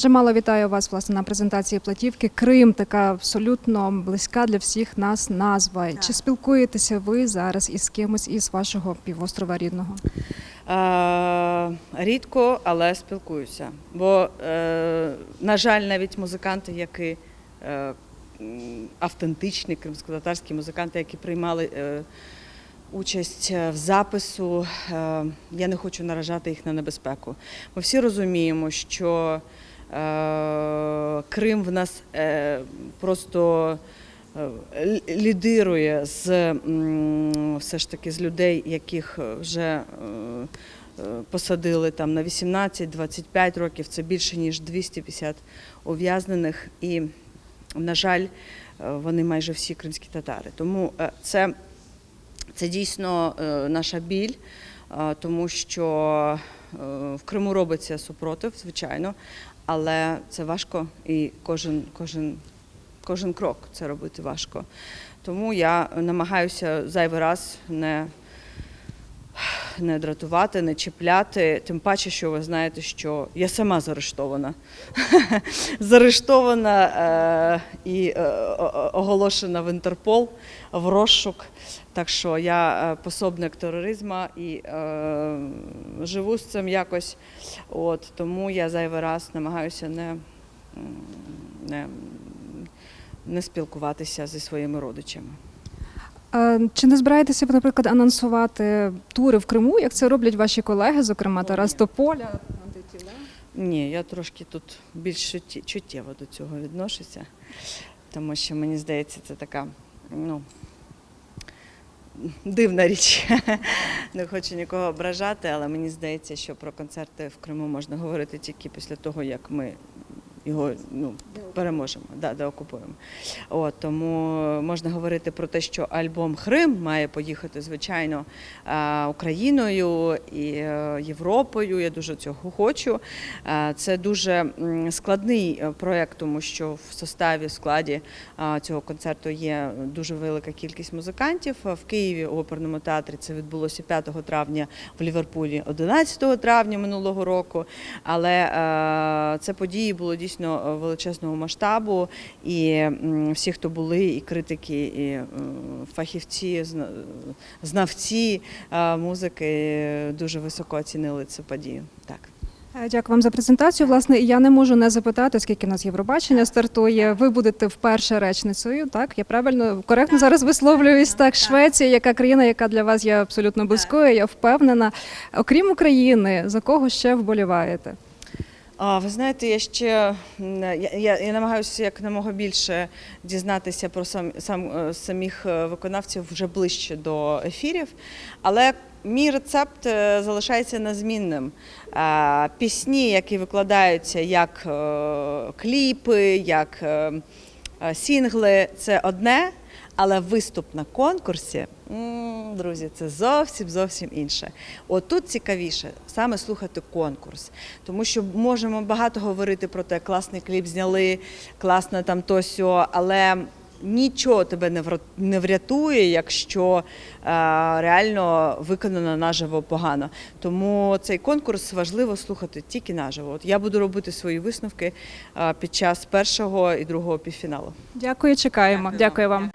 Джамала, вітаю вас власне на презентації платівки. Крим така абсолютно близька для всіх нас назва. Чи спілкуєтеся ви зараз із кимось із вашого півострова рідного? Е, рідко, але спілкуюся. Бо, е, на жаль, навіть музиканти, які е, автентичні кримськотатарські музиканти, які приймали е, участь е, в запису, е, я не хочу наражати їх на небезпеку. Ми всі розуміємо, що Крим в нас е, просто е, лідирує з все ж таки з людей, яких вже е, е, посадили там на 18-25 років. Це більше ніж 250 ув'язнених, і, на жаль, е, вони майже всі кримські татари. Тому е, це, це дійсно е, наша біль, е, тому що е, в Криму робиться супротив, звичайно, але це важко і кожен, кожен, кожен крок це робити важко. Тому я намагаюся зайвий раз не, не дратувати, не чіпляти. Тим паче, що ви знаєте, що я сама заарештована. заарештована е, і е, оголошена в Інтерпол в розшук. Так що я е, пособник тероризму і живу з цим якось. От, тому я зайвий раз намагаюся не, не, не спілкуватися зі своїми родичами. Чи не збираєтеся ви, наприклад, анонсувати тури в Криму, як це роблять ваші колеги, зокрема Тарас Тополя? Ні, я трошки тут більш чуттєво до цього відношуся, тому що мені здається, це така ну, дивна річ. Не хочу нікого ображати, але мені здається, що про концерти в Криму можна говорити тільки після того, як ми його ну, переможемо, да, деокупуємо. От, тому можна говорити про те, що альбом Хрим має поїхати, звичайно, е, Україною і е, Європою. Я дуже цього хочу. Е, Це дуже складний проєкт, тому що в составі, в складі цього концерту є дуже велика кількість музикантів. В Києві у оперному театрі це відбулося 5 травня, в Ліверпулі 11 травня минулого року. Але це події було дійсно е, величезного масштабу, і всі, хто були, і критики, і е, фахівці, зна- знавці е, музики дуже високо оцінили цю подію. Так. Дякую вам за презентацію. Власне, я не можу не запитати, скільки в нас Євробачення стартує. Ви будете вперше речницею, так? Я правильно коректно зараз висловлююсь. Так, Швеція, яка країна, яка для вас є абсолютно близькою, я впевнена. Окрім України, за кого ще вболіваєте? А, ви знаєте, я ще я, я, я намагаюся якомога більше дізнатися про сам, сам е, самих е, виконавців вже ближче до ефірів, але мій рецепт е, залишається незмінним. Пісні, які викладаються як кліпи, як сінгли, це одне. Але виступ на конкурсі, м, друзі, це зовсім зовсім інше. От тут цікавіше саме слухати конкурс, тому що можемо багато говорити про те, класний кліп зняли, класно там то сьо, але нічого тебе не врятує, якщо е, реально виконано наживо погано. Тому цей конкурс важливо слухати тільки наживо. От я буду робити свої висновки е, під час першого і другого півфіналу. Дякую, чекаємо. Дякую вам.